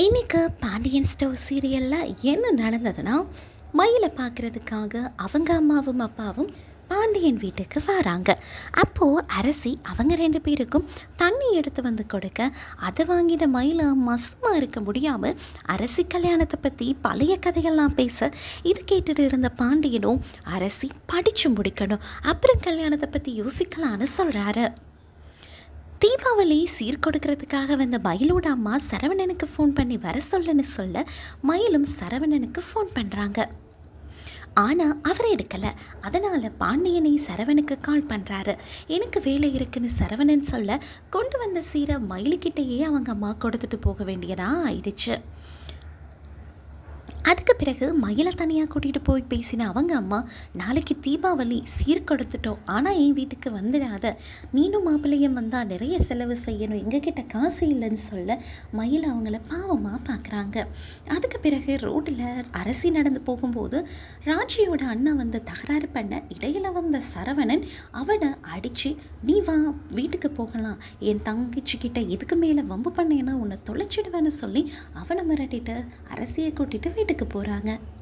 இன்றைக்கு பாண்டியன் ஸ்டவ் சீரியலில் என்ன நடந்ததுன்னா மயிலை பார்க்குறதுக்காக அவங்க அம்மாவும் அப்பாவும் பாண்டியன் வீட்டுக்கு வராங்க. அப்போது அரசி அவங்க ரெண்டு பேருக்கும் தண்ணி எடுத்து வந்து கொடுக்க அதை வாங்கின மயில மசுமா இருக்க முடியாமல் அரசி கல்யாணத்தை பற்றி பழைய கதையெல்லாம் பேச இது கேட்டுட்டு இருந்த பாண்டியனும் அரசி படித்து முடிக்கணும் அப்புறம் கல்யாணத்தை பற்றி யோசிக்கலான்னு சொல்கிறாரு தீபாவளி சீர் கொடுக்கறதுக்காக வந்த மயிலோட அம்மா சரவணனுக்கு ஃபோன் பண்ணி வர சொல்லுன்னு சொல்ல மயிலும் சரவணனுக்கு ஃபோன் பண்ணுறாங்க ஆனால் அவர் எடுக்கலை. அதனால் பாண்டியனை சரவணுக்கு கால் பண்ணுறாரு எனக்கு வேலை இருக்குன்னு சரவணன் சொல்ல கொண்டு வந்த சீரை மயிலுக்கிட்டேயே அவங்க அம்மா கொடுத்துட்டு போக வேண்டியதாக ஆயிடுச்சு. பிறகு மயிலை தனியாக கூட்டிகிட்டு போய் பேசின அவங்க அம்மா நாளைக்கு தீபாவளி சீர்கொடுத்துட்டோம் ஆனால் என் வீட்டுக்கு வந்துடாத. நீனும் மாப்பிள்ளையும் வந்தால் நிறைய செலவு செய்யணும். எங்ககிட்ட காசு இல்லைன்னு சொல்ல மயில் அவங்கள பாவமாக பார்க்குறாங்க அதுக்கு பிறகு ரோட்டில் அரசி நடந்து போகும்போது ராஜியோட அண்ணன் வந்து தகராறு பண்ண இடையில் வந்த சரவணன் அவனை அடித்து நீ வா வீட்டுக்கு போகலாம். என் தங்கச்சிக்கிட்ட இதுக்கு மேலே வம்பு பண்ணேன்னா உன்னை தொலைச்சிடுவேன்னு சொல்லி அவனை மிரட்டிட்டு அரசியை கூட்டிகிட்டு வீட்டுக்கு போகிறான் 答案。